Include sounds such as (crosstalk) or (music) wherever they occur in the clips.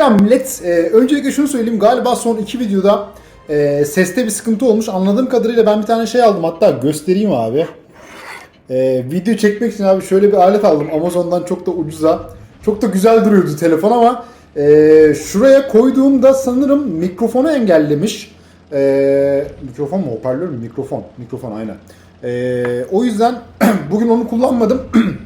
Selam millet. Ee, öncelikle şunu söyleyeyim. Galiba son iki videoda e, seste bir sıkıntı olmuş. Anladığım kadarıyla ben bir tane şey aldım. Hatta göstereyim abi. Ee, video çekmek için abi şöyle bir alet aldım. Amazon'dan çok da ucuza. Çok da güzel duruyordu telefon ama e, şuraya koyduğumda sanırım mikrofonu engellemiş. E, mikrofon mu? Hoparlör mü? Mikrofon. Mikrofon aynen. E, o yüzden (clears throat) bugün onu kullanmadım. (clears throat)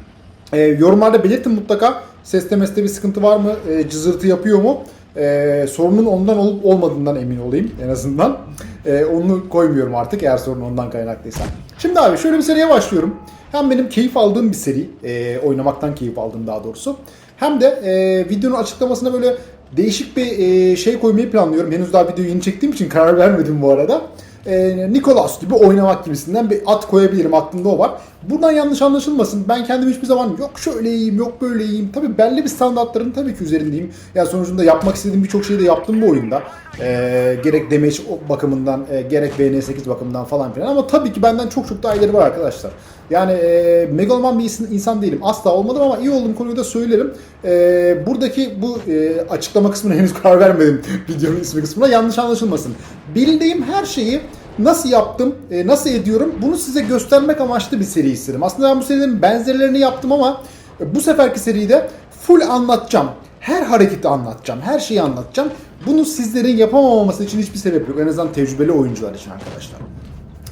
E, yorumlarda belirtin mutlaka. Seste meste bir sıkıntı var mı? E, cızırtı yapıyor mu? E, sorunun ondan olup olmadığından emin olayım en azından. E, onu koymuyorum artık eğer sorun ondan kaynaklıysa. Şimdi abi şöyle bir seriye başlıyorum. Hem benim keyif aldığım bir seri. e, oynamaktan keyif aldığım daha doğrusu. Hem de e, videonun açıklamasına böyle değişik bir e, şey koymayı planlıyorum. Henüz daha videoyu yeni çektiğim için karar vermedim bu arada e, Nikolas gibi oynamak gibisinden bir at koyabilirim aklımda o var. Buradan yanlış anlaşılmasın. Ben kendim hiçbir zaman yok şöyle iyiyim, yok böyle iyiyim. Tabii belli bir standartların tabii ki üzerindeyim. Yani sonucunda yapmak istediğim birçok şeyi de yaptım bu oyunda. E, gerek damage bakımından, e, gerek BN8 bakımından falan filan. Ama tabii ki benden çok çok daha ileri var arkadaşlar. Yani e, megaloman bir insan değilim. Asla olmadım ama iyi olduğum konuyu da söylerim. E, buradaki bu e, açıklama kısmına (laughs) henüz karar vermedim (laughs) videonun ismi kısmına. Yanlış anlaşılmasın. Bildiğim her şeyi nasıl yaptım, e, nasıl ediyorum bunu size göstermek amaçlı bir seri istedim. Aslında ben bu serilerin benzerlerini yaptım ama e, bu seferki seride full anlatacağım. Her hareketi anlatacağım, her şeyi anlatacağım. Bunu sizlerin yapamaması için hiçbir sebep yok. En azından tecrübeli oyuncular için arkadaşlar.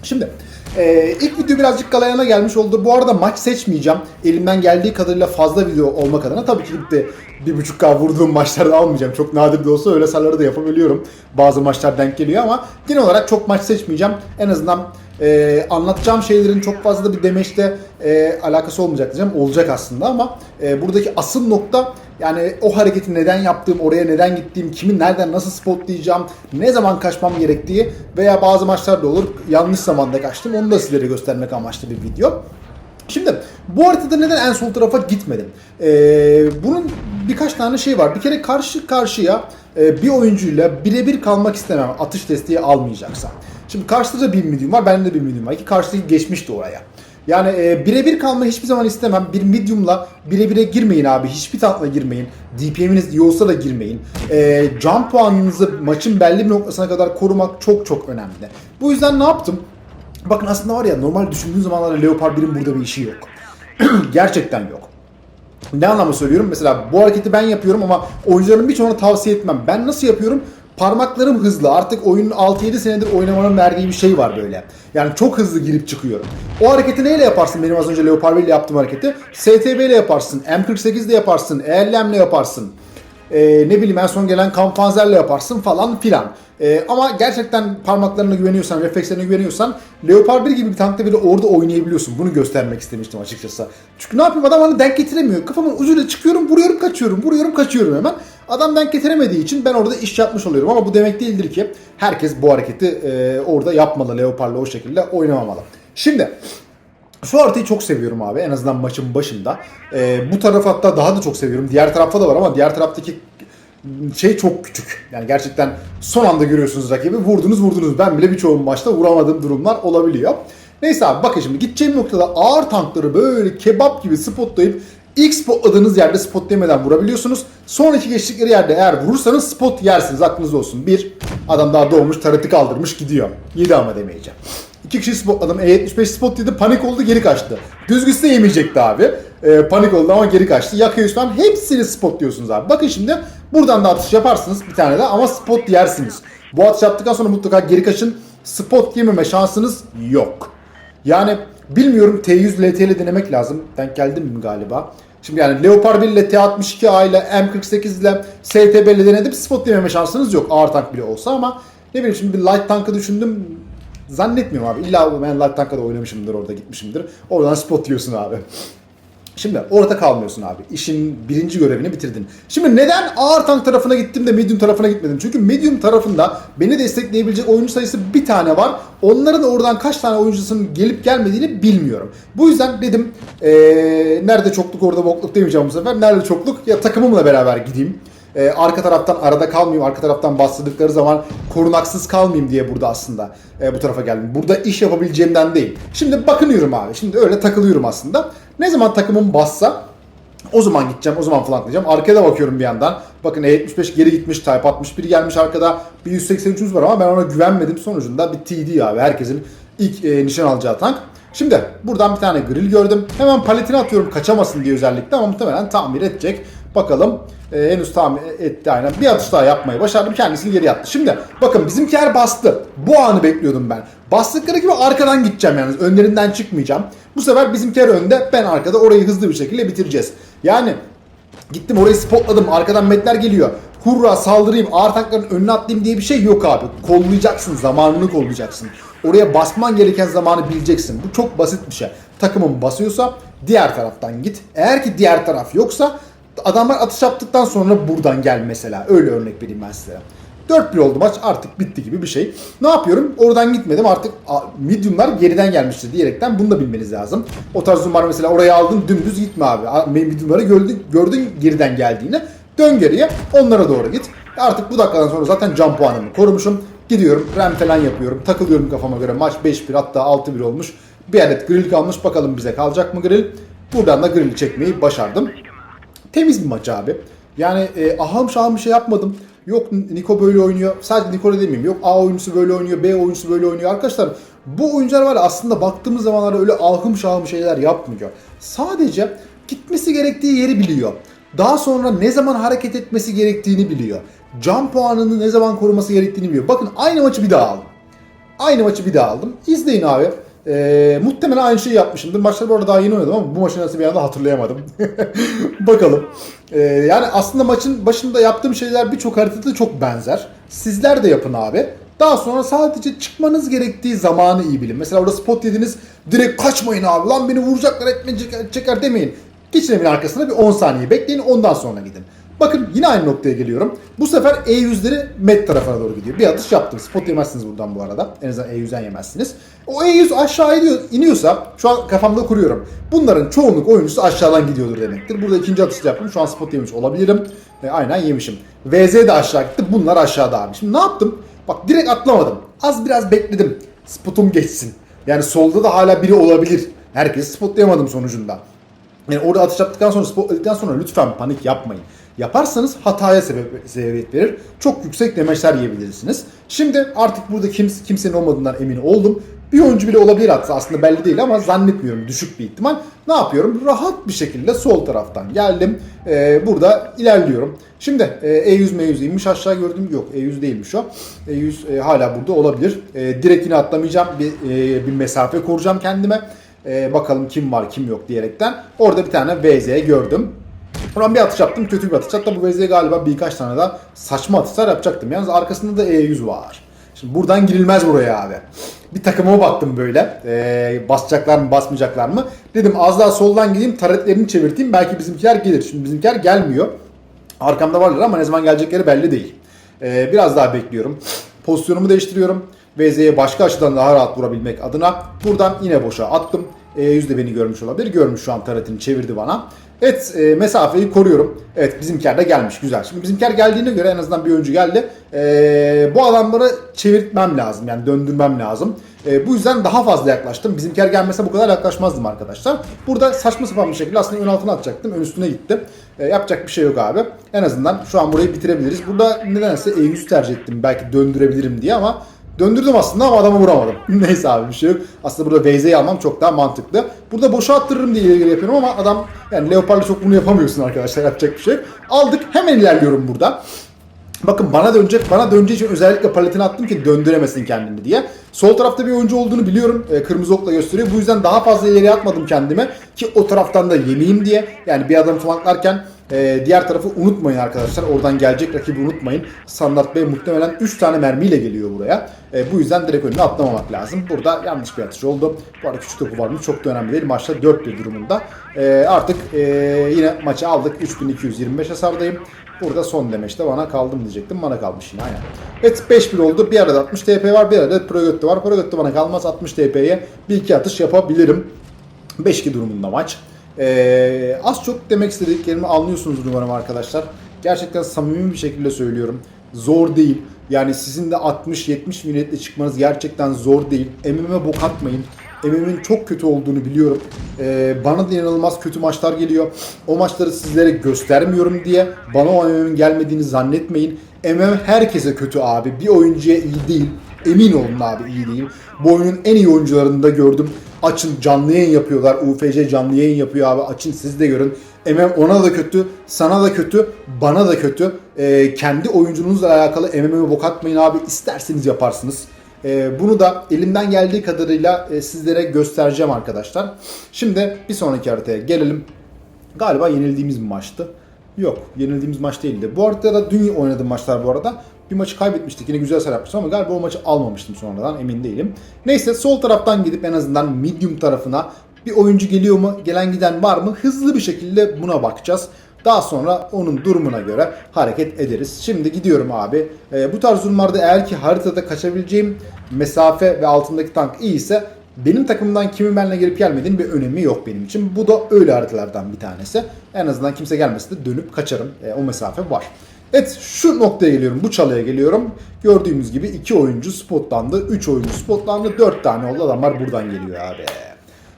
Şimdi e, ilk video birazcık galayana gelmiş oldu. Bu arada maç seçmeyeceğim. Elimden geldiği kadarıyla fazla video olmak adına. Tabii ki de bir buçuk K vurduğum (laughs) maçlarda almayacağım. Çok nadir de olsa öyle sarıları da yapabiliyorum. Bazı maçlar denk geliyor ama genel olarak çok maç seçmeyeceğim. En azından e, anlatacağım şeylerin çok fazla bir demeçle e, alakası olmayacak diyeceğim. Olacak aslında ama e, buradaki asıl nokta yani o hareketi neden yaptığım, oraya neden gittiğim, kimi nereden nasıl spotlayacağım, ne zaman kaçmam gerektiği veya bazı maçlarda olur yanlış zamanda kaçtım. Onu da sizlere göstermek amaçlı bir video. Şimdi bu haritada neden en sol tarafa gitmedim? Ee, bunun birkaç tane şey var. Bir kere karşı karşıya e, bir oyuncuyla birebir kalmak istemem atış desteği almayacaksa. Şimdi karşıda da bir medium var, bende de bir medium var ki karşıdaki geçmişti oraya. Yani e, birebir kalmayı hiçbir zaman istemem. Bir medium'la birebire girmeyin abi. Hiçbir tankla girmeyin. DPM'iniz iyi olsa da girmeyin. E, can puanınızı maçın belli bir noktasına kadar korumak çok çok önemli. Bu yüzden ne yaptım? Bakın aslında var ya normal düşündüğün zamanlarda Leopard 1'in burada bir işi yok. (clears throat) Gerçekten yok. Ne anlamda söylüyorum? Mesela bu hareketi ben yapıyorum ama oyuncuların birçoğuna tavsiye etmem. Ben nasıl yapıyorum? Parmaklarım hızlı. Artık oyunun 6-7 senedir oynamanın verdiği bir şey var böyle. Yani çok hızlı girip çıkıyorum. O hareketi neyle yaparsın? Benim az önce Leopard 1 ile yaptığım hareketi. STB ile yaparsın. M48 ile yaparsın. ELM ile yaparsın. Ee, ne bileyim en son gelen kampanzerle yaparsın falan filan. Ee, ama gerçekten parmaklarına güveniyorsan, reflekslerine güveniyorsan Leopard 1 gibi bir tankta bile orada oynayabiliyorsun. Bunu göstermek istemiştim açıkçası. Çünkü ne yapayım adam bana denk getiremiyor. Kafamın ucuyla çıkıyorum, vuruyorum, kaçıyorum, vuruyorum, kaçıyorum hemen. Adam denk getiremediği için ben orada iş yapmış oluyorum. Ama bu demek değildir ki herkes bu hareketi e, orada yapmalı. Leopard'la o şekilde oynamamalı. Şimdi şu haritayı çok seviyorum abi en azından maçın başında. Ee, bu tarafı hatta daha da çok seviyorum. Diğer tarafta da var ama diğer taraftaki şey çok küçük. Yani gerçekten son anda görüyorsunuz rakibi. Vurdunuz vurdunuz. Ben bile birçoğu maçta vuramadığım durumlar olabiliyor. Neyse abi bakın şimdi gideceğim noktada ağır tankları böyle kebap gibi spotlayıp ilk spotladığınız yerde spot demeden vurabiliyorsunuz. Sonraki geçtikleri yerde eğer vurursanız spot yersiniz. Aklınızda olsun. Bir, adam daha doğmuş taratı kaldırmış gidiyor. Yedi ama demeyeceğim. İki kişi spotladım. E75 spot dedi panik oldu geri kaçtı. Düzgüsü de yemeyecekti abi. Ee, panik oldu ama geri kaçtı. Yakıyor üstten hepsini spotluyorsunuz abi. Bakın şimdi buradan da atış yaparsınız bir tane de ama spot yersiniz. Bu atış yaptıktan sonra mutlaka geri kaçın. Spot yememe şansınız yok. Yani bilmiyorum T100 LT ile denemek lazım. Denk geldim mi galiba? Şimdi yani Leopard 1 ile T62A ile M48 ile STB ile denedim. Spot yememe şansınız yok. Ağır tank bile olsa ama ne bileyim şimdi bir light tankı düşündüm. Zannetmiyorum abi. İlla ben light tank'a da oynamışımdır orada gitmişimdir. Oradan spot yiyorsun abi. Şimdi orada kalmıyorsun abi. İşin birinci görevini bitirdin. Şimdi neden ağır tank tarafına gittim de medium tarafına gitmedim? Çünkü medium tarafında beni destekleyebilecek oyuncu sayısı bir tane var. Onların oradan kaç tane oyuncusunun gelip gelmediğini bilmiyorum. Bu yüzden dedim ee, nerede çokluk orada bokluk demeyeceğim bu sefer. Nerede çokluk ya takımımla beraber gideyim. Ee, arka taraftan arada kalmayayım, arka taraftan bastırdıkları zaman korunaksız kalmayayım diye burada aslında e, bu tarafa geldim. Burada iş yapabileceğimden değil. Şimdi bakınıyorum abi. Şimdi öyle takılıyorum aslında. Ne zaman takımım bassa O zaman gideceğim, o zaman flanklayacağım. Arkaya da bakıyorum bir yandan. Bakın E75 geri gitmiş, Type 61 gelmiş arkada. Bir 183 var ama ben ona güvenmedim. Sonucunda bir TD abi. Herkesin ilk e, nişan alacağı tank. Şimdi buradan bir tane grill gördüm. Hemen paletine atıyorum kaçamasın diye özellikle ama muhtemelen tamir edecek. Bakalım e, henüz tamir etti aynen. Bir atış daha yapmayı başardım. Kendisini geri attı. Şimdi bakın bizimkiler bastı. Bu anı bekliyordum ben. Bastıkları gibi arkadan gideceğim yalnız. Önlerinden çıkmayacağım. Bu sefer bizimkiler önde. Ben arkada orayı hızlı bir şekilde bitireceğiz. Yani Gittim orayı spotladım. Arkadan metler geliyor. Hurra saldırayım, ağır tankların önüne atlayayım diye bir şey yok abi. Kollayacaksın, zamanını kollayacaksın. Oraya basman gereken zamanı bileceksin. Bu çok basit bir şey. Takımın basıyorsa diğer taraftan git. Eğer ki diğer taraf yoksa adamlar atış yaptıktan sonra buradan gel mesela. Öyle örnek vereyim ben size. 4-1 oldu maç artık bitti gibi bir şey. Ne yapıyorum? Oradan gitmedim artık mediumlar geriden gelmiştir diyerekten bunu da bilmeniz lazım. O tarz zoomlar mesela oraya aldın dümdüz gitme abi. Mediumları gördün, gördün geriden geldiğini. Dön geriye onlara doğru git. Artık bu dakikadan sonra zaten can puanımı korumuşum. Gidiyorum rem falan yapıyorum. Takılıyorum kafama göre. Maç 5-1 hatta 6-1 olmuş. Bir adet grill kalmış. Bakalım bize kalacak mı grill? Buradan da grill'i çekmeyi başardım. Temiz bir maç abi. Yani e, aham şahım bir şey yapmadım. Yok Niko böyle oynuyor. Sadece Niko'la demeyeyim. Yok A oyuncusu böyle oynuyor. B oyuncusu böyle oynuyor. Arkadaşlar bu oyuncular var ya aslında baktığımız zamanlarda öyle ahım şahım şeyler yapmıyor. Sadece gitmesi gerektiği yeri biliyor. Daha sonra ne zaman hareket etmesi gerektiğini biliyor. Can puanını ne zaman koruması gerektiğini biliyor. Bakın aynı maçı bir daha aldım. Aynı maçı bir daha aldım. İzleyin abi. Ee, muhtemelen aynı şeyi yapmışımdır. Maçları bu arada daha yeni oynadım ama bu maçı nasıl bir anda hatırlayamadım. (laughs) Bakalım. Ee, yani aslında maçın başında yaptığım şeyler birçok haritada çok benzer. Sizler de yapın abi. Daha sonra sadece çıkmanız gerektiği zamanı iyi bilin. Mesela orada spot yediniz direkt kaçmayın abi lan beni vuracaklar etmeyecek çeker demeyin. Geçin evin arkasına bir 10 saniye bekleyin ondan sonra gidin. Bakın yine aynı noktaya geliyorum. Bu sefer E100'leri met tarafına doğru gidiyor. Bir atış yaptım. Spot yemezsiniz buradan bu arada. En azından E100'den yemezsiniz. O E100 aşağı iniyor, iniyorsa şu an kafamda kuruyorum. Bunların çoğunluk oyuncusu aşağıdan gidiyordur demektir. Burada ikinci atış yaptım. Şu an spot yemiş olabilirim. E, aynen yemişim. VZ de aşağı gitti. Bunlar aşağıda abi. Şimdi ne yaptım? Bak direkt atlamadım. Az biraz bekledim. Spotum geçsin. Yani solda da hala biri olabilir. Herkesi spotlayamadım sonucunda. Yani orada atış yaptıktan sonra spotladıktan sonra lütfen panik yapmayın. Yaparsanız hataya sebep, sebebiyet verir. Çok yüksek demeçler yiyebilirsiniz. Şimdi artık burada kimse, kimsenin olmadığından emin oldum. Bir oyuncu bile olabilir hatta aslında belli değil ama zannetmiyorum düşük bir ihtimal. Ne yapıyorum? Rahat bir şekilde sol taraftan geldim. Ee, burada ilerliyorum. Şimdi e, E100 M100 inmiş aşağı gördüm. Yok E100 değilmiş o. E100 e, hala burada olabilir. E, direkt yine atlamayacağım. Bir, e, bir mesafe koruyacağım kendime. E, bakalım kim var kim yok diyerekten. Orada bir tane VZ gördüm. Sonra bir atış yaptım kötü bir atış. Hatta bu VZ galiba birkaç tane daha saçma atışlar yapacaktım. Yalnız arkasında da E100 var. Şimdi buradan girilmez buraya abi. Bir takıma baktım böyle. Ee, basacaklar mı basmayacaklar mı? Dedim az daha soldan gideyim taretlerini çevirteyim. Belki bizimkiler gelir. Şimdi bizimkiler gelmiyor. Arkamda varlar ama ne zaman gelecekleri belli değil. Ee, biraz daha bekliyorum. Pozisyonumu değiştiriyorum. VZ'ye başka açıdan daha rahat vurabilmek adına buradan yine boşa attım. E, yüzde beni görmüş olabilir. Görmüş şu an taretini çevirdi bana. Evet e, mesafeyi koruyorum. Evet bizimkiler de gelmiş güzel. Şimdi bizimkiler geldiğine göre en azından bir oyuncu geldi. E, bu adamları çevirtmem lazım yani döndürmem lazım. E, bu yüzden daha fazla yaklaştım. Bizimkiler gelmese bu kadar yaklaşmazdım arkadaşlar. Burada saçma sapan bir şekilde aslında ön altına atacaktım. Ön üstüne gittim. E, yapacak bir şey yok abi. En azından şu an burayı bitirebiliriz. Burada nedense E100 tercih ettim. Belki döndürebilirim diye ama Döndürdüm aslında ama adamı vuramadım. (laughs) Neyse abi bir şey yok. Aslında burada Veyze'yi almam çok daha mantıklı. Burada boşa attırırım diye ileri yapıyorum ama adam yani Leopard'la çok bunu yapamıyorsun arkadaşlar. (laughs) Yapacak bir şey. Aldık hemen ilerliyorum burada. Bakın bana dönecek, bana döneceği için özellikle paletine attım ki döndüremesin kendini diye. Sol tarafta bir oyuncu olduğunu biliyorum. E, kırmızı okla gösteriyor. Bu yüzden daha fazla ileriye atmadım kendime ki o taraftan da yemeyeyim diye. Yani bir adam flanklarken e, diğer tarafı unutmayın arkadaşlar. Oradan gelecek rakibi unutmayın. Standart Bey muhtemelen 3 tane mermiyle geliyor buraya. E, bu yüzden direkt önüne atlamamak lazım. Burada yanlış bir atış oldu. Bu arada küçük topu var mı çok da önemli değil. Maçta 4-1 durumunda. E, artık e, yine maçı aldık. 3225 hasardayım. Burada son demeçte bana kaldım diyecektim. Bana kalmış yine aynen. Evet 5-1 oldu. Bir arada 60 TP var. Bir arada Progötte var. Progötte bana kalmaz. 60 TP'ye bir iki atış yapabilirim. 5-2 durumunda maç. Ee, az çok demek istediklerimi anlıyorsunuz umarım arkadaşlar. Gerçekten samimi bir şekilde söylüyorum. Zor değil. Yani sizin de 60-70 milletle çıkmanız gerçekten zor değil. Emime bok atmayın. MM'in çok kötü olduğunu biliyorum. Ee, bana da inanılmaz kötü maçlar geliyor. O maçları sizlere göstermiyorum diye bana o MM'in gelmediğini zannetmeyin. MM herkese kötü abi. Bir oyuncuya iyi değil. Emin olun abi iyi değil. Bu oyunun en iyi oyuncularını da gördüm. Açın canlı yayın yapıyorlar. UFC canlı yayın yapıyor abi. Açın siz de görün. MM ona da kötü, sana da kötü, bana da kötü. Ee, kendi oyuncunuzla alakalı MM'e bok atmayın abi. İsterseniz yaparsınız. Ee, bunu da elimden geldiği kadarıyla e, sizlere göstereceğim arkadaşlar. Şimdi bir sonraki haritaya gelelim. Galiba yenildiğimiz bir maçtı. Yok yenildiğimiz maç değildi. Bu haritada dün oynadığım maçlar bu arada. Bir maçı kaybetmiştik yine güzel sayı yapmıştım ama galiba o maçı almamıştım sonradan emin değilim. Neyse sol taraftan gidip en azından medium tarafına bir oyuncu geliyor mu gelen giden var mı hızlı bir şekilde buna bakacağız. Daha sonra onun durumuna göre hareket ederiz. Şimdi gidiyorum abi. Ee, bu tarz durumlarda eğer ki haritada kaçabileceğim mesafe ve altındaki tank iyi ise benim takımdan kimin benimle gelip gelmediğinin bir önemi yok benim için. Bu da öyle haritalardan bir tanesi. En azından kimse gelmese de dönüp kaçarım. E, o mesafe var. Evet şu noktaya geliyorum. Bu çalıya geliyorum. Gördüğümüz gibi iki oyuncu spotlandı. Üç oyuncu spotlandı. Dört tane oldu. Adamlar buradan geliyor abi.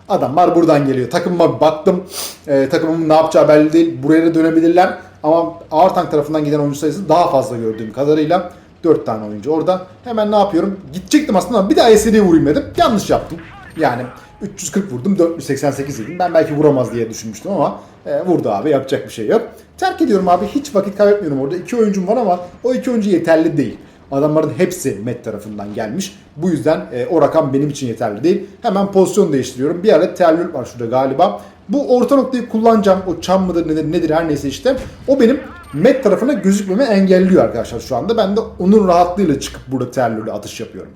Adamlar buradan geliyor. Takımıma baktım. E, takımımın ne yapacağı belli değil. Buraya da dönebilirler. Ama ağır tank tarafından giden oyuncu sayısı daha fazla gördüğüm kadarıyla. 4 tane oyuncu orada. Hemen ne yapıyorum? Gidecektim aslında ama bir daha SD'ye vurayım dedim. Yanlış yaptım. Yani 340 vurdum 488 yedim. Ben belki vuramaz diye düşünmüştüm ama e, vurdu abi yapacak bir şey yok. Terk ediyorum abi hiç vakit kaybetmiyorum orada. İki oyuncum var ama o iki oyuncu yeterli değil. Adamların hepsi Met tarafından gelmiş. Bu yüzden e, o rakam benim için yeterli değil. Hemen pozisyon değiştiriyorum. Bir adet terlül var şurada galiba. Bu orta noktayı kullanacağım. O çam mıdır nedir, nedir her neyse işte. O benim Met tarafına gözükmemi engelliyor arkadaşlar şu anda. Ben de onun rahatlığıyla çıkıp burada terlülü atış yapıyorum.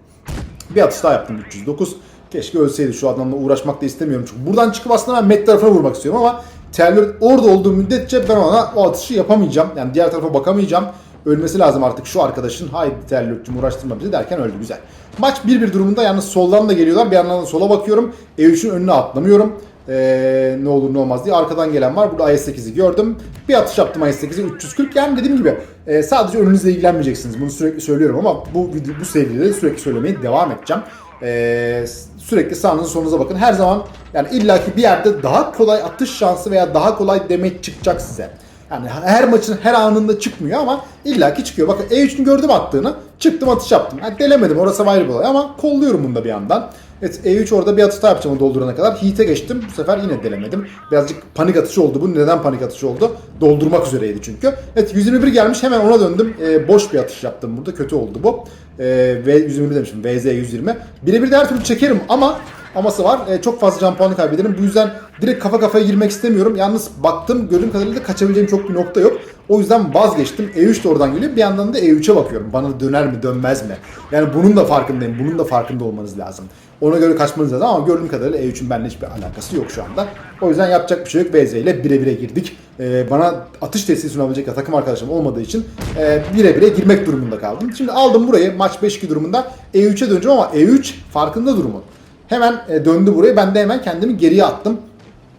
Bir atış daha yaptım 309. Keşke ölseydi şu adamla uğraşmak da istemiyorum. Çünkü buradan çıkıp aslında ben Met tarafına vurmak istiyorum ama terlül orada olduğu müddetçe ben ona o atışı yapamayacağım. Yani diğer tarafa bakamayacağım. Ölmesi lazım artık şu arkadaşın. Haydi terlülcüm uğraştırma bizi derken öldü güzel. Maç 1-1 durumunda yalnız soldan da geliyorlar. Bir yandan da sola bakıyorum. E3'ün önüne atlamıyorum. Ee, ne olur ne olmaz diye arkadan gelen var. Burada IS-8'i gördüm. Bir atış yaptım IS-8'i 340. Yani dediğim gibi e, sadece önünüzle ilgilenmeyeceksiniz. Bunu sürekli söylüyorum ama bu video, bu seride sürekli söylemeye devam edeceğim. Ee, sürekli sağınıza solunuza bakın. Her zaman yani illaki bir yerde daha kolay atış şansı veya daha kolay demek çıkacak size. Yani her maçın her anında çıkmıyor ama illaki çıkıyor. Bakın E3'ün gördüm attığını. Çıktım atış yaptım. Yani delemedim orası ayrı bir olay ama kolluyorum bunu bir yandan. Evet E3 orada bir atış daha yapacağım doldurana kadar. Heat'e geçtim. Bu sefer yine delemedim. Birazcık panik atışı oldu bu. Neden panik atışı oldu? Doldurmak üzereydi çünkü. Evet 121 gelmiş hemen ona döndüm. Ee, boş bir atış yaptım burada. Kötü oldu bu. Ee, ve 121 demişim. VZ 120. Birebir de her türlü çekerim ama aması var. Ee, çok fazla can puanı kaybederim. Bu yüzden direkt kafa kafaya girmek istemiyorum. Yalnız baktım gördüğüm kadarıyla da kaçabileceğim çok bir nokta yok. O yüzden vazgeçtim. E3 de oradan geliyor. Bir yandan da E3'e bakıyorum. Bana döner mi dönmez mi? Yani bunun da farkındayım. Bunun da farkında olmanız lazım. Ona göre kaçmanız lazım ama gördüğüm kadarıyla E3'ün benimle hiçbir alakası yok şu anda. O yüzden yapacak bir şey yok. VZ ile bire bire girdik. Ee, bana atış desteği sunabilecek ya takım arkadaşım olmadığı için e, bire bire girmek durumunda kaldım. Şimdi aldım burayı maç 5-2 durumunda E3'e döneceğim ama E3 farkında durumun. Hemen e, döndü buraya. Ben de hemen kendimi geriye attım.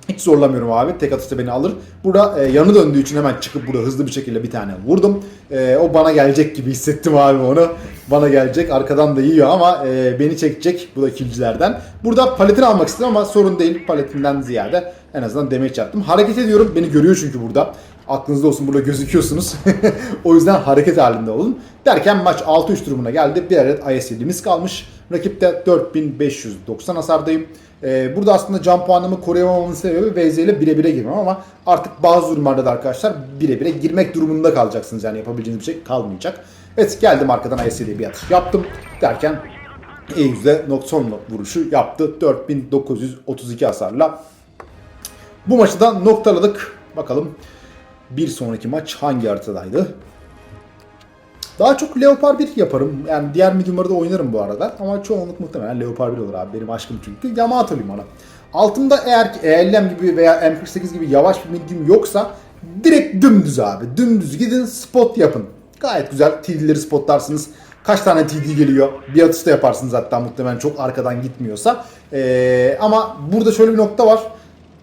Hiç zorlamıyorum abi. Tek atışta beni alır. Burada e, yanı döndüğü için hemen çıkıp burada hızlı bir şekilde bir tane vurdum. E, o bana gelecek gibi hissettim abi onu. Bana gelecek. Arkadan da yiyor ama e, beni çekecek. Bu da kilcilerden. Burada paletini almak istedim ama sorun değil. Paletinden ziyade en azından damage yaptım. Hareket ediyorum. Beni görüyor çünkü burada. Aklınızda olsun burada gözüküyorsunuz. (laughs) o yüzden hareket halinde olun. Derken maç 6-3 durumuna geldi. Bir adet IS-7'miz kalmış. Rakipte 4590 hasardayım. Ee, burada aslında can puanımı koruyamamamın sebebi VZ ile bire bire girmem ama artık bazı durumlarda da arkadaşlar bire bire girmek durumunda kalacaksınız. Yani yapabileceğiniz bir şey kalmayacak. Evet geldim arkadan IS-7'ye bir atış yaptım. Derken E100'de son vuruşu yaptı. 4932 hasarla. Bu maçı da noktaladık. Bakalım bir sonraki maç hangi haritadaydı? Daha çok Leopard 1 yaparım. Yani diğer medium'ları da oynarım bu arada. Ama çoğunluk muhtemelen Leopard 1 olur abi. Benim aşkım çünkü. Yamato limanı. Altında eğer ki ELM gibi veya M48 gibi yavaş bir medium yoksa direkt dümdüz abi. Dümdüz gidin spot yapın. Gayet güzel TD'leri spotlarsınız. Kaç tane TD geliyor? Bir atışta yaparsınız hatta muhtemelen çok arkadan gitmiyorsa. Ee, ama burada şöyle bir nokta var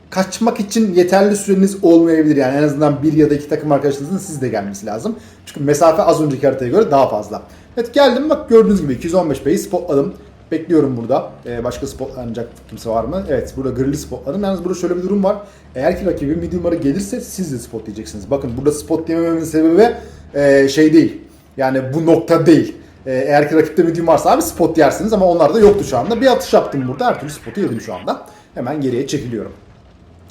kaçmak için yeterli süreniz olmayabilir. Yani en azından bir ya da iki takım arkadaşınızın siz de gelmesi lazım. Çünkü mesafe az önceki haritaya göre daha fazla. Evet geldim bak gördüğünüz gibi 215 B'yi spotladım. Bekliyorum burada. Ee, başka spotlanacak kimse var mı? Evet burada grilli spotladım. Yalnız burada şöyle bir durum var. Eğer ki rakibim medium'lara gelirse siz de spot diyeceksiniz. Bakın burada spot yemememin sebebi e, şey değil. Yani bu nokta değil. E, eğer ki rakipte medium varsa abi spot yersiniz ama onlar da yoktu şu anda. Bir atış yaptım burada. Her türlü spotu yedim şu anda. Hemen geriye çekiliyorum.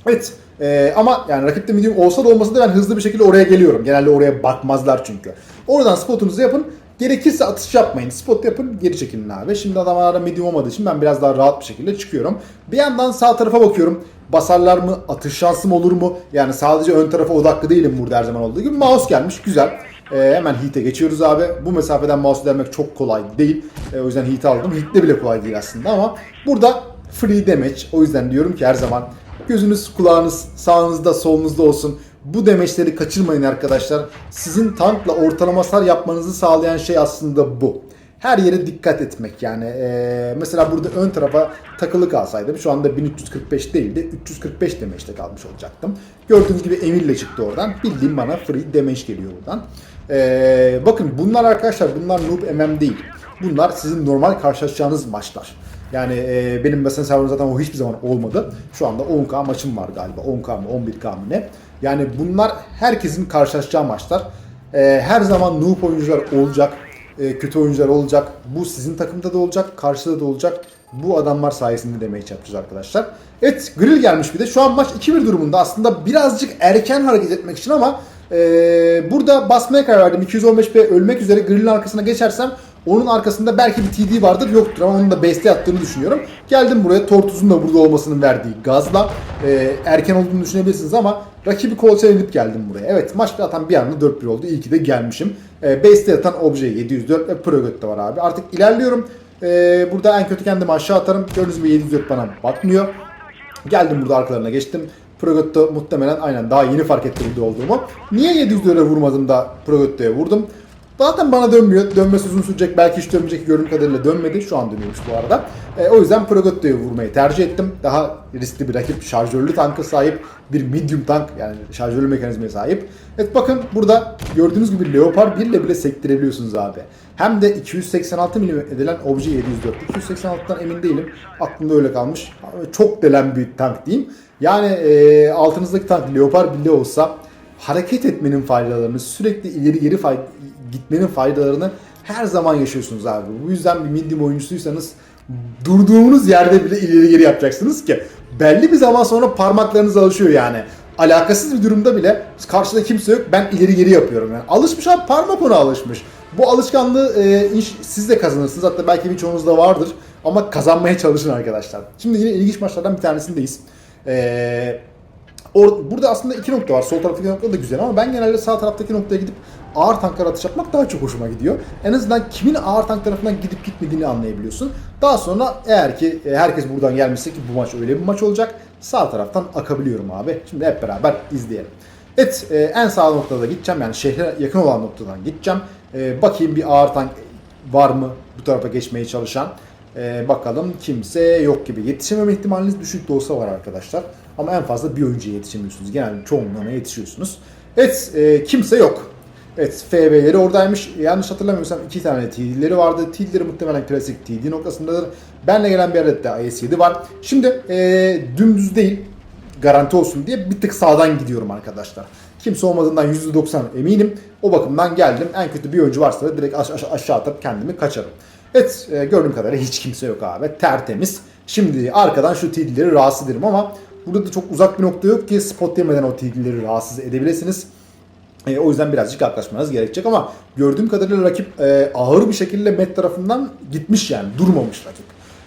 Evet e, ama yani rakipte medium olsa da olmasa da ben hızlı bir şekilde oraya geliyorum. Genelde oraya bakmazlar çünkü. Oradan spotunuzu yapın. Gerekirse atış yapmayın. Spot yapın geri çekilin abi. Şimdi adamlarda medium olmadığı için ben biraz daha rahat bir şekilde çıkıyorum. Bir yandan sağ tarafa bakıyorum. Basarlar mı? Atış şansım olur mu? Yani sadece ön tarafa odaklı değilim burada her zaman olduğu gibi. Mouse gelmiş güzel. E, hemen heat'e geçiyoruz abi. Bu mesafeden mouse demek çok kolay değil. E, o yüzden heat aldım. Heat'te bile kolay değil aslında ama burada free damage. O yüzden diyorum ki her zaman Gözünüz kulağınız sağınızda solunuzda olsun. Bu demeçleri kaçırmayın arkadaşlar. Sizin tankla ortalama hasar yapmanızı sağlayan şey aslında bu. Her yere dikkat etmek yani. Ee, mesela burada ön tarafa takılı kalsaydım şu anda 1345 değil de 345 demeçte kalmış olacaktım. Gördüğünüz gibi emirle çıktı oradan. Bildiğim bana free demeç geliyor buradan. Ee, bakın bunlar arkadaşlar bunlar noob MM değil. Bunlar sizin normal karşılaşacağınız maçlar. Yani e, benim mesela serverım zaten o hiçbir zaman olmadı. Şu anda 10K maçım var galiba. 10K mı 11K mı ne? Yani bunlar herkesin karşılaşacağı maçlar. E, her zaman noob oyuncular olacak. e, kötü oyuncular olacak. Bu sizin takımda da olacak. Karşıda da olacak. Bu adamlar sayesinde de match yapacağız arkadaşlar. Evet grill gelmiş bir de. Şu an maç 2-1 durumunda. Aslında birazcık erken hareket etmek için ama e, burada basmaya karar verdim. 215B ölmek üzere grillin arkasına geçersem onun arkasında belki bir TD vardır yoktur ama onun da base'te yattığını düşünüyorum. Geldim buraya Tortuz'un da burada olmasının verdiği gazla e, erken olduğunu düşünebilirsiniz ama rakibi kolça edip geldim buraya. Evet maç zaten bir anda 4-1 oldu. İyi ki de gelmişim. E, base'te yatan obje 704 ve Progret de var abi. Artık ilerliyorum. E, burada en kötü kendimi aşağı atarım. Gördüğünüz gibi 704 bana bakmıyor. Geldim burada arkalarına geçtim. Progotto muhtemelen aynen daha yeni fark etti burada olduğumu. Niye 704'e vurmadım da Progotto'ya vurdum? Zaten bana dönmüyor. Dönmesi uzun sürecek. Belki hiç dönmeyecek. Gördüğüm kadarıyla dönmedi. Şu an dönüyormuş bu arada. E, o yüzden Progotto'yu vurmayı tercih ettim. Daha riskli bir rakip. Şarjörlü tankı sahip. Bir medium tank. Yani şarjörlü mekanizmaya sahip. Evet bakın burada gördüğünüz gibi Leopard 1 ile bile sektirebiliyorsunuz abi. Hem de 286 mm edilen obje 704. 286'dan emin değilim. Aklımda öyle kalmış. Çok delen bir tank diyeyim. Yani e, altınızdaki tank Leopard 1 olsa hareket etmenin faydalarını, sürekli ileri geri fay- gitmenin faydalarını her zaman yaşıyorsunuz abi. Bu yüzden bir medium oyuncusuysanız durduğunuz yerde bile ileri geri yapacaksınız ki belli bir zaman sonra parmaklarınız alışıyor yani. Alakasız bir durumda bile karşıda kimse yok ben ileri geri yapıyorum yani. Alışmış abi parmak ona alışmış. Bu alışkanlığı e, iş, siz de kazanırsınız hatta belki birçoğunuzda vardır ama kazanmaya çalışın arkadaşlar. Şimdi yine ilginç maçlardan bir tanesindeyiz. Eee Or burada aslında iki nokta var. Sol taraftaki nokta da güzel ama ben genelde sağ taraftaki noktaya gidip ağır tanklara atış yapmak daha çok hoşuma gidiyor. En azından kimin ağır tank tarafından gidip gitmediğini anlayabiliyorsun. Daha sonra eğer ki e, herkes buradan gelmişse ki bu maç öyle bir maç olacak. Sağ taraftan akabiliyorum abi. Şimdi hep beraber izleyelim. Evet e, en sağ noktada gideceğim yani şehre yakın olan noktadan gideceğim. E, bakayım bir ağır tank var mı bu tarafa geçmeye çalışan. Ee, bakalım kimse yok gibi. Yetişememe ihtimaliniz düşük de olsa var arkadaşlar. Ama en fazla bir oyuncuya yetişemiyorsunuz. Genelde çoğunluğuna yetişiyorsunuz. Evet e, kimse yok. Evet FB'leri oradaymış. Yanlış hatırlamıyorsam iki tane TD'leri vardı. TD'leri muhtemelen klasik TD noktasındadır. Benle gelen bir adet de IS-7 var. Şimdi e, dümdüz değil garanti olsun diye bir tık sağdan gidiyorum arkadaşlar. Kimse olmadığından %90 eminim. O bakımdan geldim. En kötü bir oyuncu varsa da direkt aş- aş- aşağı atıp kendimi kaçarım. Evet e, gördüğüm kadarıyla hiç kimse yok abi. Tertemiz. Şimdi arkadan şu TD'leri rahatsız ederim ama burada da çok uzak bir nokta yok ki spot yemeden o TD'leri rahatsız edebilirsiniz. E, o yüzden birazcık yaklaşmanız gerekecek ama gördüğüm kadarıyla rakip e, ağır bir şekilde Met tarafından gitmiş yani durmamış rakip.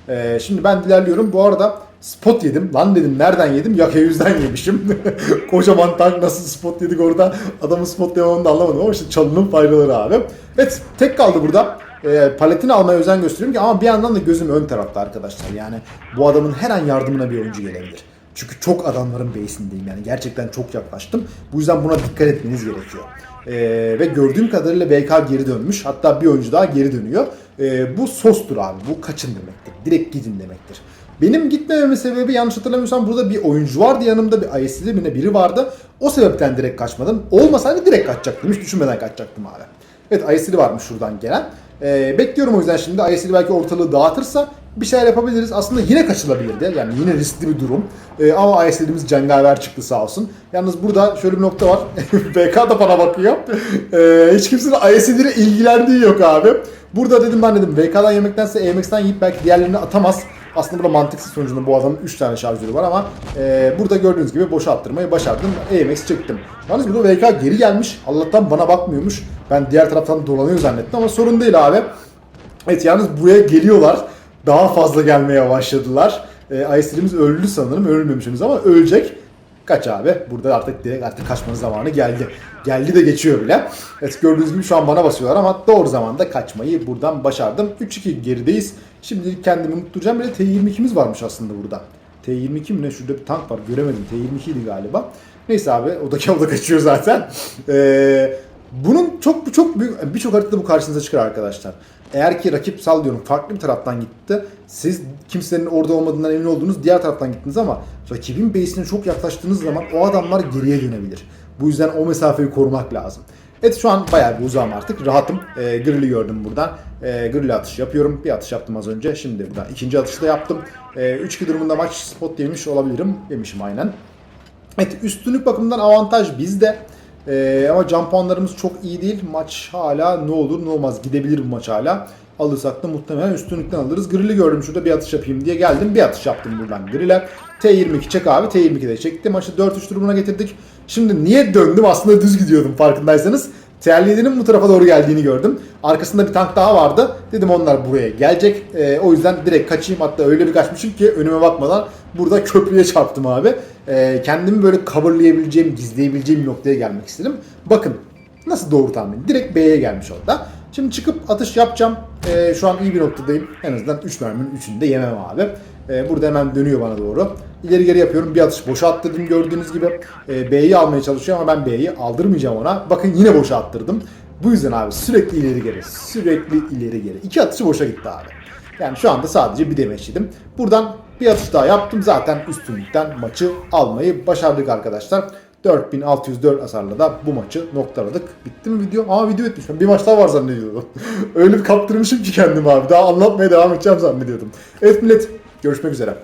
E, şimdi ben ilerliyorum. Bu arada spot yedim. Lan dedim nereden yedim? Yaka yüzden yemişim. (laughs) Kocaman tank nasıl spot yedik orada. Adamın spot yememini de anlamadım ama işte çalının faydaları abi. Evet tek kaldı burada. E, paletini almaya özen gösteriyorum ki ama bir yandan da gözüm ön tarafta arkadaşlar. Yani bu adamın her an yardımına bir oyuncu gelebilir. Çünkü çok adamların base'indeyim yani gerçekten çok yaklaştım. Bu yüzden buna dikkat etmeniz gerekiyor. Ee, ve gördüğüm kadarıyla BK geri dönmüş. Hatta bir oyuncu daha geri dönüyor. Ee, bu sostur abi. Bu kaçın demektir. Direkt gidin demektir. Benim gitmememin sebebi yanlış hatırlamıyorsam burada bir oyuncu vardı yanımda bir birine biri vardı. O sebepten direkt kaçmadım. Olmasaydı direkt kaçacaktım. Hiç düşünmeden kaçacaktım abi. Evet IS'li varmış şuradan gelen. Ee, bekliyorum o yüzden şimdi IS'li belki ortalığı dağıtırsa bir şeyler yapabiliriz. Aslında yine kaçılabilirdi. Yani yine riskli bir durum. Ee, ama ISL'imiz cengaver çıktı sağ olsun. Yalnız burada şöyle bir nokta var. (laughs) BK da bana bakıyor. Ee, hiç kimsenin ISL ile ilgilendiği yok abi. Burada dedim ben dedim VK'dan yemektense EMX'ten yiyip belki diğerlerini atamaz. Aslında burada mantıksız sonucunda bu adamın 3 tane şarjörü var ama e, burada gördüğünüz gibi boşalttırmayı başardım. EMX çektim. Yalnız burada VK geri gelmiş. Allah'tan bana bakmıyormuş. Ben diğer taraftan dolanıyor zannettim ama sorun değil abi. Evet yalnız buraya geliyorlar. Daha fazla gelmeye başladılar. E, ISL'imiz öldü sanırım. Ölmemiş henüz ama ölecek. Kaç abi. Burada artık direkt artık kaçmanın zamanı geldi. Geldi de geçiyor bile. Evet gördüğünüz gibi şu an bana basıyorlar ama doğru zamanda kaçmayı buradan başardım. 3-2 gerideyiz. Şimdi kendimi unutturacağım. Bir de T22'miz varmış aslında burada. T22 mi ne? Şurada bir tank var. Göremedim. T22 idi galiba. Neyse abi o da da kaçıyor zaten. Ee, bunun çok çok büyük birçok haritada bu karşınıza çıkar arkadaşlar. Eğer ki rakip sallıyorum farklı bir taraftan gitti. Siz kimsenin orada olmadığından emin olduğunuz diğer taraftan gittiniz ama rakibin base'ine çok yaklaştığınız zaman o adamlar geriye dönebilir. Bu yüzden o mesafeyi korumak lazım. Evet şu an bayağı bir uzağım artık. Rahatım. E, Grill'i gördüm buradan. E, Grill'e atış yapıyorum. Bir atış yaptım az önce. Şimdi buradan ikinci atışı da yaptım. E, 3-2 durumunda maç spot yemiş olabilirim. Yemişim aynen. Evet üstünlük bakımından avantaj bizde. Ee, ama can puanlarımız çok iyi değil. Maç hala ne olur ne olmaz gidebilir bu maç hala. Alırsak da muhtemelen üstünlükten alırız. Grill'i gördüm şurada bir atış yapayım diye geldim. Bir atış yaptım buradan Grill'e. T22 çek abi. T22'de çekti. Maçı 4-3 durumuna getirdik. Şimdi niye döndüm? Aslında düz gidiyordum farkındaysanız. TR7'nin bu tarafa doğru geldiğini gördüm. Arkasında bir tank daha vardı. Dedim onlar buraya gelecek. Ee, o yüzden direkt kaçayım. Hatta öyle bir kaçmışım ki önüme bakmadan burada (laughs) köprüye çarptım abi. Ee, kendimi böyle coverlayabileceğim, gizleyebileceğim bir noktaya gelmek istedim. Bakın nasıl doğru tahmin. Direkt B'ye gelmiş orada. Şimdi çıkıp atış yapacağım. Ee, şu an iyi bir noktadayım. En azından 3 merminin 3'ünü de yemem abi. Ee, burada hemen dönüyor bana doğru. İleri geri yapıyorum. Bir atış boşa attırdım gördüğünüz gibi. Ee, B'yi almaya çalışıyor ama ben B'yi aldırmayacağım ona. Bakın yine boşa attırdım. Bu yüzden abi sürekli ileri geri. Sürekli ileri geri. İki atışı boşa gitti abi. Yani şu anda sadece bir demeç. Buradan bir atış daha yaptım. Zaten üstünlükten maçı almayı başardık arkadaşlar. 4604 hasarla da bu maçı noktaladık. Bitti mi video? Aa video bitmiş. Ben bir maç daha var zannediyordum. (laughs) Öyle bir kaptırmışım ki kendimi abi. Daha anlatmaya devam edeceğim zannediyordum. Evet millet görüşmek üzere.